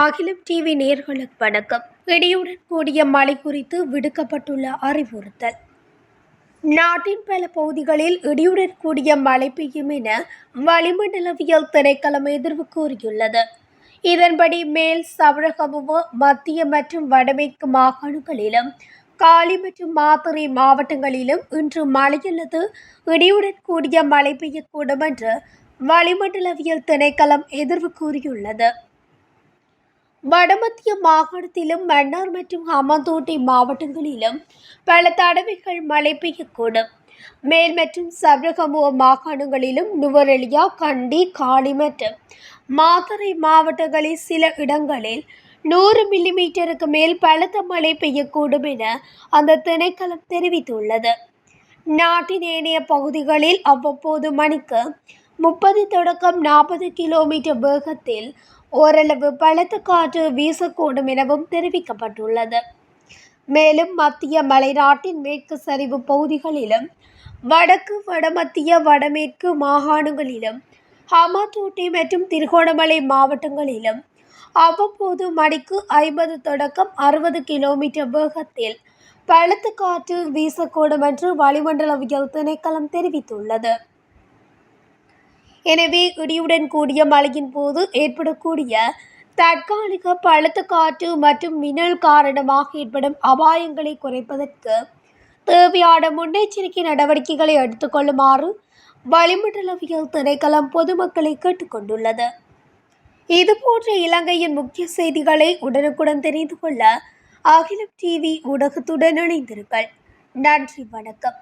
அகிலம் டிவி நேர்களுக்கு வணக்கம். இடியுடன் கூடிய மழை குறித்து விடுக்கப்பட்டுள்ள அறிவுறுத்தல். நாட்டின் பல பகுதிகளில் இடியுடன் கூடிய மழை பெய்யும் என வளிமண்டலவியல் திணைக்களம் எதிர்வு கூறியுள்ளது. இதன்படி மேல் சவழகமுவ மத்திய மற்றும் வடமேற்கு மாகாணங்களிலும் காலி மற்றும் மாத்தறை மாவட்டங்களிலும் இன்று மழை அல்லது இடியுடன் கூடிய மழை பெய்யக்கூடும் என்று வளிமண்டலவியல் திணைக்களம் எதிர்வு கூறியுள்ளது. வடமத்திய மாகாணத்திலும் மன்னார் மற்றும் ஹமந்தோட்டை மாவட்டங்களிலும் பல தடவைகள் மழை பெய்யக்கூடும். மேல் மற்றும் சபரகமுவ மாகாணங்களிலும் நுவரெலியா கண்டி காளி மற்றும் மாத்தறை மாவட்டங்களில் சில இடங்களில் நூறு மில்லிமீட்டருக்கு மேல் பலத்த மழை பெய்யக்கூடும் என அந்த திணைக்களம் தெரிவித்துள்ளது. நாட்டின் ஏனைய பகுதிகளில் அவ்வப்போது மணிக்கு முப்பது தொடக்கம் நாற்பது கிலோமீட்டர் வேகத்தில் ஓரளவு பலத்த காற்று வீசக்கூடும் எனவும் தெரிவிக்கப்பட்டுள்ளது. மேலும் மத்திய மலைநாட்டின் மேற்கு சரிவு பகுதிகளிலும் வடக்கு வடமத்திய வடமேற்கு மாகாணங்களிலும் ஹமாத்தோட்டை மற்றும் திருகோணமலை மாவட்டங்களிலும் அவ்வப்போது மணிக்கு ஐம்பது தொடக்கம் அறுபது கிலோமீட்டர் வேகத்தில் பலத்த காற்று வீசக்கூடும் என்று வளிமண்டலவியல் திணைக்களம் தெரிவித்துள்ளது. எனவே இடியுடன் கூடிய மழையின் போது ஏற்படக்கூடிய தற்காலிக பழுத்த காற்று மற்றும் மின்னல் காரணமாக ஏற்படும் அபாயங்களை குறைப்பதற்கு தேவையான முன்னெச்சரிக்கை நடவடிக்கைகளை எடுத்துக்கொள்ளுமாறு வளிமண்டலவியல் திணைக்களம் பொதுமக்களை கேட்டுக்கொண்டுள்ளது இதுபோன்ற இலங்கையின் முக்கிய செய்திகளை உடனுக்குடன் தெரிந்து கொள்ள அகிலம் டிவி ஊடகத்துடன் இணைந்திருங்கள். நன்றி வணக்கம்.